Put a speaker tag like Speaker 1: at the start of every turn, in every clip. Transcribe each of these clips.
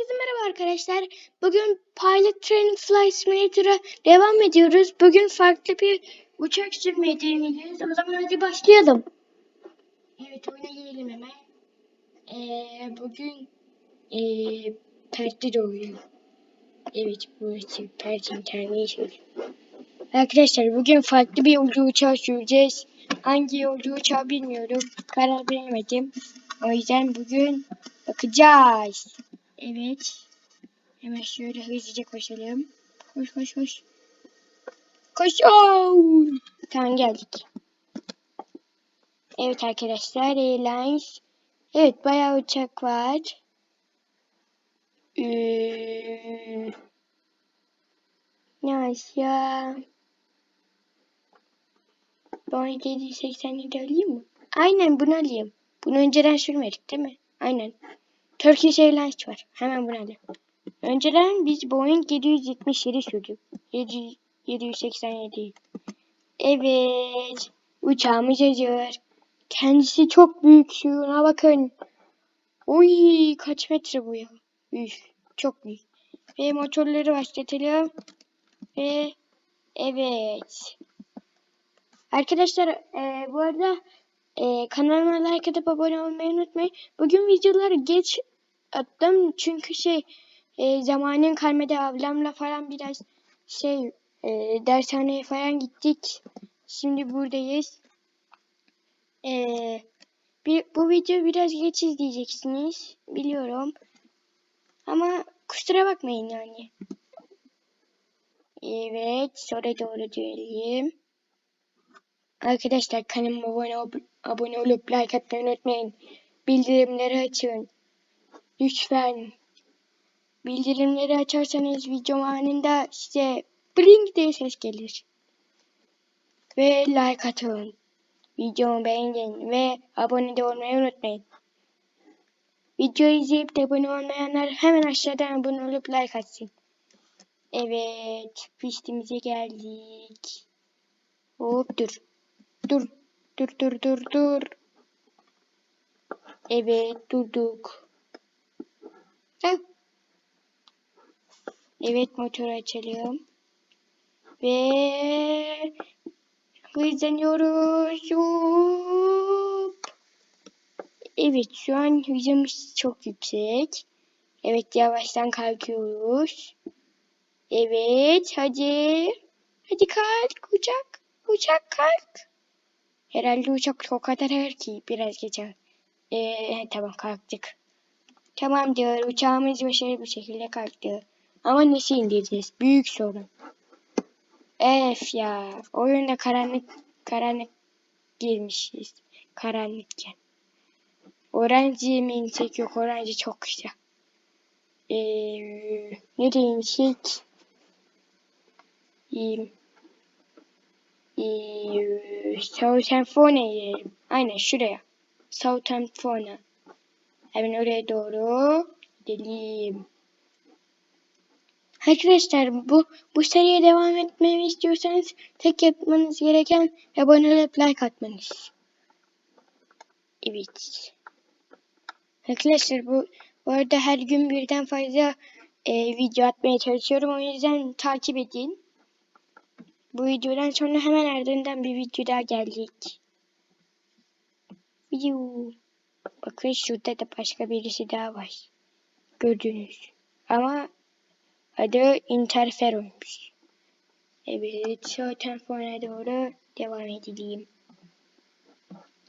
Speaker 1: Herkese merhaba arkadaşlar. Bugün Pilot Training Flight Simulator'a devam ediyoruz. Bugün farklı bir uçak sürmeyi deneyeceğiz. O zaman hadi başlayalım. Evet oyuna girelim hemen. Ee, bugün ee, Pert'te doğuyor. Evet burası Pert International. Arkadaşlar bugün farklı bir yolcu uçağı süreceğiz. Hangi yolcu uçağı bilmiyorum. Karar veremedim. O yüzden bugün bakacağız. Evet. Hemen şöyle hızlıca koşalım. Koş koş koş. Koş. Oh! Tamam geldik. Evet arkadaşlar Airlines. Evet bayağı uçak var. Ee, ne ya? Boeing 787 alayım mı? Aynen bunu alayım. Bunu önceden sürmedik değil mi? Aynen. Turkish Airlines var. Hemen bunu alayım. Önceden biz Boeing 777 sürdük. 7, 787. Evet. Uçağımız hazır. Kendisi çok büyük. Şuna bakın. Oy kaç metre bu ya? Üf, çok büyük. Ve motorları başlatalım. Ve evet. Arkadaşlar e, bu arada e, kanalıma like atıp abone olmayı unutmayın. Bugün videoları geç attım çünkü şey e, zamanın kalmadı ablamla falan biraz şey e, dershaneye falan gittik. Şimdi buradayız. E, bir, bu video biraz geç izleyeceksiniz. Biliyorum. Ama kusura bakmayın yani. Evet. Sonra doğru diyelim. Arkadaşlar kanalıma abone, abone olup like atmayı unutmayın. Bildirimleri açın. Lütfen. Bildirimleri açarsanız videom anında size bling diye ses gelir. Ve like atın. Videomu beğenin ve abone de olmayı unutmayın. Videoyu izleyip de abone olmayanlar hemen aşağıdan abone olup like atsın. Evet, pistimize geldik. Hop dur. Dur. Dur dur dur dur. Evet durduk. Heh. Evet motoru açalım. Ve hızlanıyoruz. Hop. Evet şu an hızımız çok yüksek. Evet yavaştan kalkıyoruz. Evet hadi. Hadi kalk uçak. Uçak kalk. Herhalde uçak o kadar ağır ki biraz geçer. Ee, tamam kalktık. Tamamdır uçağımız başarılı bir şekilde kalktı. Ama nasıl indireceğiz? Büyük sorun. Ef ya. Oyunda karanlık karanlık girmişiz. Karanlıkken. Orange mi insek yok. Orange çok güzel. Ee, ne şey? İyiyim. Ee, Southampton'a gidelim. Aynen şuraya. Southampton'a. Hemen oraya doğru gidelim. Arkadaşlar bu bu seriye devam etmemi istiyorsanız tek yapmanız gereken abone olup like atmanız. Evet. Arkadaşlar bu, bu arada her gün birden fazla e, video atmaya çalışıyorum. O yüzden takip edin. Bu videodan sonra hemen ardından bir video daha gelecek. Video. Bakın şurada da başka birisi daha var. Gördünüz. Ama adı Interfero'ymuş. Evet, zaten sonra doğru devam edeyim.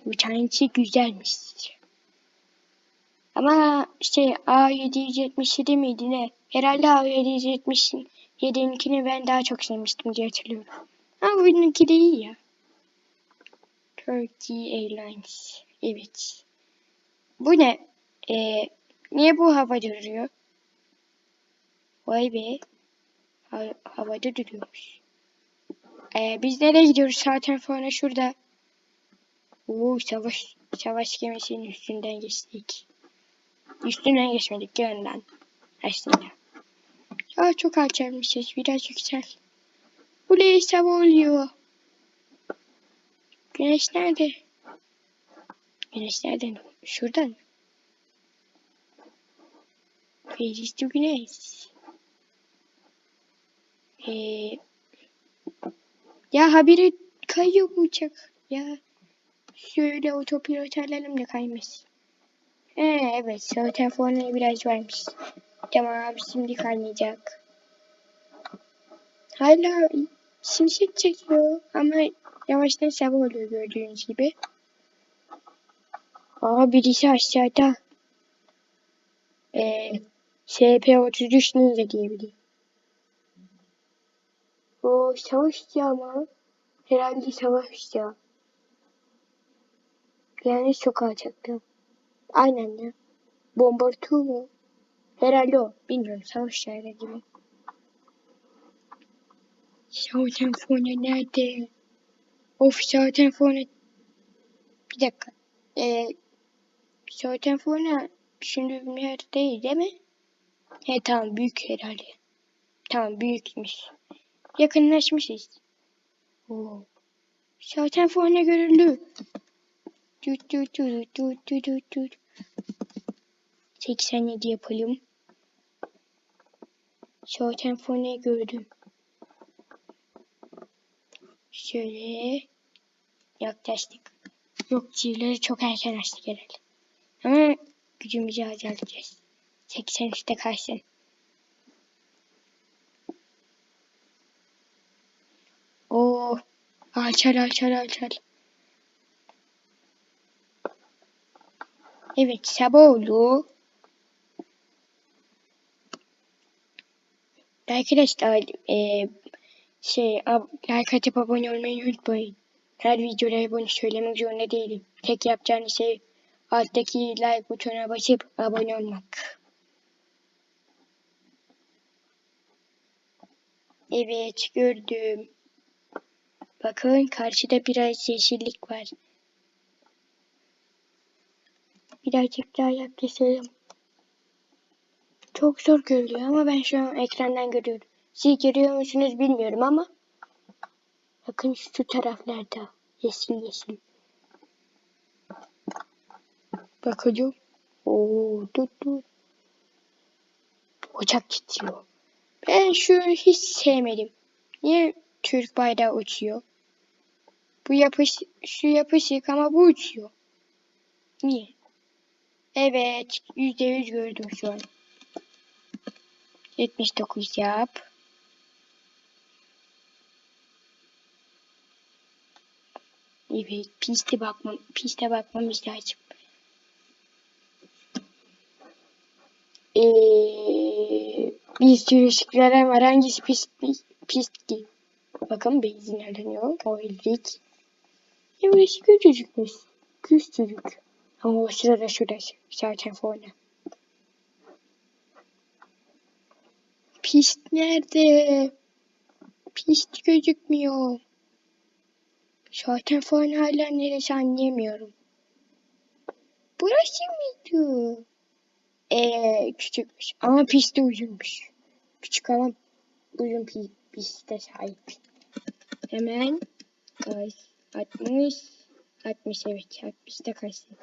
Speaker 1: Uçağın içi güzelmiş. Ama şey A777 miydi ne? Herhalde A777'ninkini ben daha çok sevmiştim diye hatırlıyorum. Ama bununki de iyi ya. Turkey Airlines. Evet. Bu ne? Ee, niye bu havada duruyor? Vay be. Ha havada duruyormuş. Ee, biz nereye gidiyoruz? Zaten sonra şurada. Oo, savaş savaş gemisinin üstünden geçtik. Üstünden geçmedik yanından. Aslında. Aa, çok alçalmışız. Biraz yüksel. Buraya sabah oluyor. Güneş nerede? Güneş nereden? Şuradan? Pages to Güneş. Ee, ya habire kayıyor bu uçak. Ya şöyle otopilot alalım da kaymasın. Ee, evet zaten fonları biraz varmış. Tamam şimdi kaynayacak. Hala şimşek çekiyor ama yavaştan sabah oluyor gördüğünüz gibi. Aa birisi aşağıda. Ee, SP33 ninja diyebilirim. O savaşçı ama herhalde savaşçı. Yani çok alçaktı. Aynen ya. Bombardier mu? Herhalde o. Bilmiyorum. Savaş şairi gibi. Zaten fonu nerede? Of zaten fonu. Bir dakika. Ee, zaten fonu düşündüğüm yer değil değil mi? He tamam büyük herhalde. Tamam büyükmüş. Yakınlaşmışız. Oo. Zaten fonu görüldü. Tut tut tut tut tut tut tut. 87 yapalım. Zaten fonu gördüm. Şöyle yaklaştık. Yok çivileri çok erken açtık herhalde. Ama gücümüzü azaltacağız. 83'te kalsın. Oo, alçal alçal alçal. Evet sabah oldu. Arkadaşlar e, şey ab, like atıp abone olmayı unutmayın. Her videoda bunu söylemek zorunda değilim. Tek yapacağınız şey alttaki like butonuna basıp abone olmak. Evet gördüm. Bakın karşıda biraz yeşillik var. Birazcık daha yaklaşalım. Çok zor görülüyor ama ben şu an ekrandan görüyorum. Siz görüyor musunuz bilmiyorum ama bakın şu taraflarda yeşil yeşil. Bakalım. Oo, dur dur. Ocak titriyor. Ben şu hiç sevmedim. Niye Türk bayrağı uçuyor? Bu yapış şu yapışık ama bu uçuyor. Niye? Evet, yüzde yüz gördüm şu an. 79 yap. Evet, piste bakmam, piste bakmamız lazım. Biz çürüşüklere var hangisi pis, pis, pisti. Bakın benzin alınıyor. O ildik. Ya burası küçücükmüş. Küçücük. Ama başına da şurası. Zaten fona. Pis nerede? Pis gözükmüyor. Zaten fon hala neresi anlayamıyorum. Burası mıydı? Ee, küçükmüş ama pis de uzunmuş. Küçük ama uzun pi piste sahip. Hemen kaç? 60 60 evet 60'ta kaçtı.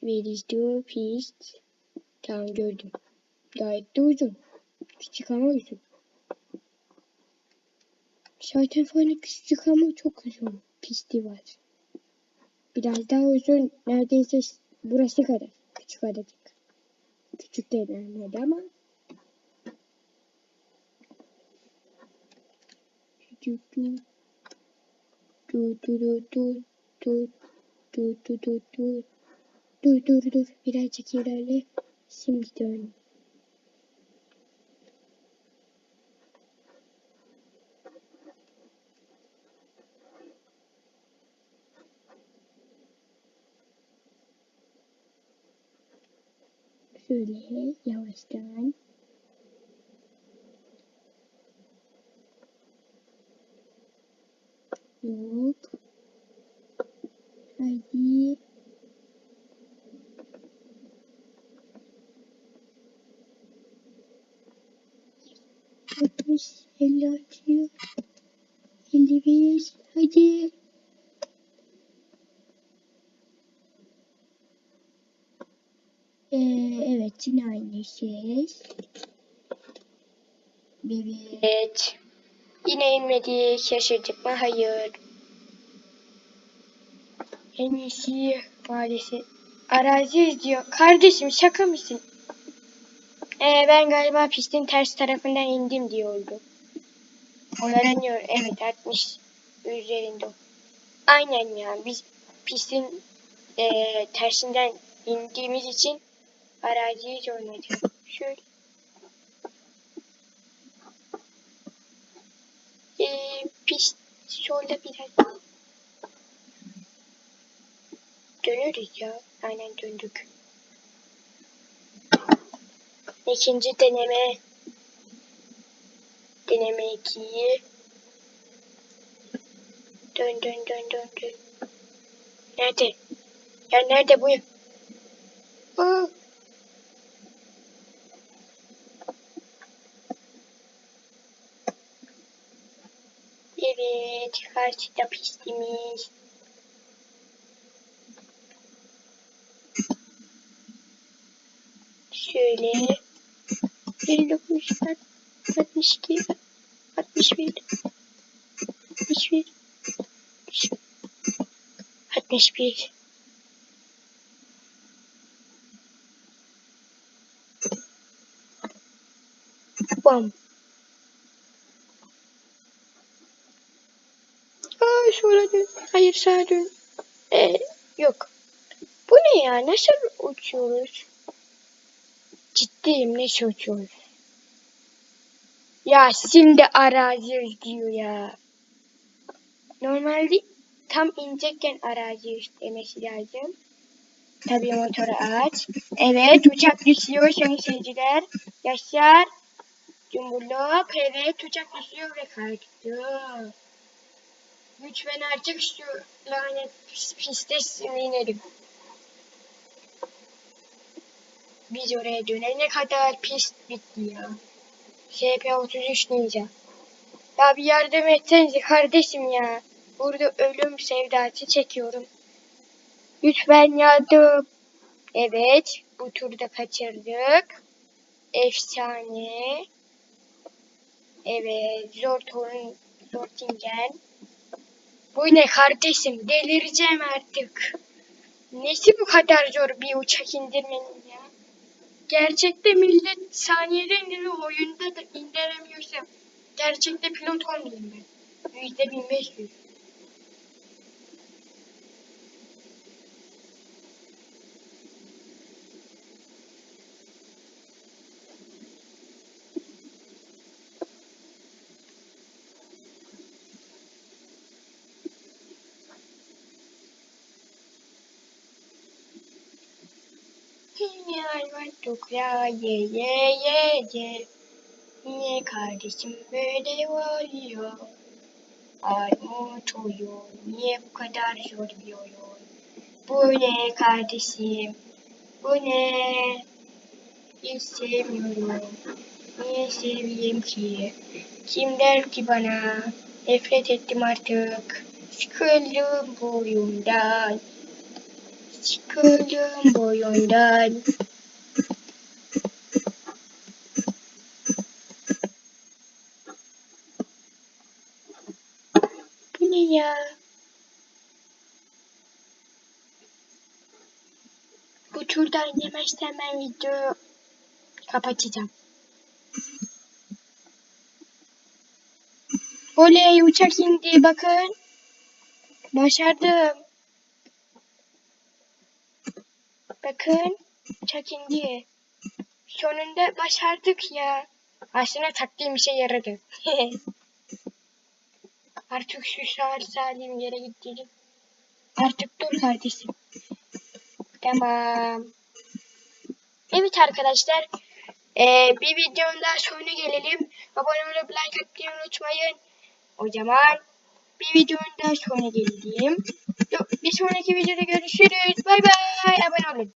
Speaker 1: Where is the pist? Tamam gördüm. Gayet de uzun. Küçük ama uzun. Zaten falan küçük ama çok uzun pisti var. Biraz daha uzun neredeyse burası kadar. Küçük adacık. Küçük yani ama küçük dur dur dur dur dur dur dur dur dur dur dur dur birazcık ilerle şimdi dön. Şöyle yavaştan. Hop. Hadi. Altmış, elli altı, elli beş, hadi. Ee, evet aynı ses. Evet. Yine inmedik. Şaşırdık mı? Hayır. En iyisi maalesef. Arazi izliyor. Kardeşim şaka mısın? Ee, ben galiba pistin ters tarafından indim diye oldu. Oyalanıyor. Evet 60 üzerinde. Aynen ya. Biz pistin eee tersinden indiğimiz için araziyi hiç oynadık. Şöyle. Eee pist solda biraz döneriz ya. Aynen döndük. İkinci deneme. Deneme ikiyi. Dön dön dön dön dön. Nerede? Ya nerede bu? Aa. Evet, karşıda pistimiz. Şöyle. 59, 62, 61, 61, 61. Bam. Dön. Hayır sağa. Ee, yok. Bu ne ya? Nasıl uçuyoruz? Ciddiyim nasıl uçuyoruz? Ya şimdi arazi diyor ya. Normalde tam inecekken arazi demesi lazım. Tabii motoru aç. Evet uçak düşüyor sayın. Yaşar. Cumhurlop. Evet uçak düşüyor ve kaydı. Lütfen artık şu lanet pis, piste inelim. Biz oraya dönene kadar pist bitti ya. SP33 Ninja. Ya bir yardım etsenize kardeşim ya. Burada ölüm sevdası çekiyorum. Lütfen yardım. Evet. Bu turda kaçırdık. Efsane. Evet. Zor torun. Zor tingen. Bu ne kardeşim? Delireceğim artık. Nesi bu kadar zor bir uçak indirmenin ya? Gerçekte millet saniyede indiriyor, oyunda da indiremiyorsam gerçekte pilot olmayayım ben. Yüzde bin beş yüz. Tukla ye ye ye ye. Niye kardeşim böyle oluyor? Armut oyun. Niye bu kadar zor bir oyun? Bu ne kardeşim? Bu ne? Hiç sevmiyorum. Niye seveyim ki? Kim der ki bana? Nefret ettim artık. Sıkıldım bu oyundan. Sıkıldım bu. Ya? Bu turdan yemezsem ben videoyu kapatacağım. Oley uçak indi bakın. Başardım. Bakın uçak indi. Sonunda başardık ya. Aslında taktiğim işe yaradı. Artık şu şahır salim yere gidelim. Artık dur kardeşim. Tamam. Evet arkadaşlar. Ee, bir videonun daha sonuna gelelim. Abone olup like atmayı unutmayın. O zaman bir videonun daha sonuna gelelim. Bir sonraki videoda görüşürüz. Bay bay. Abone olun.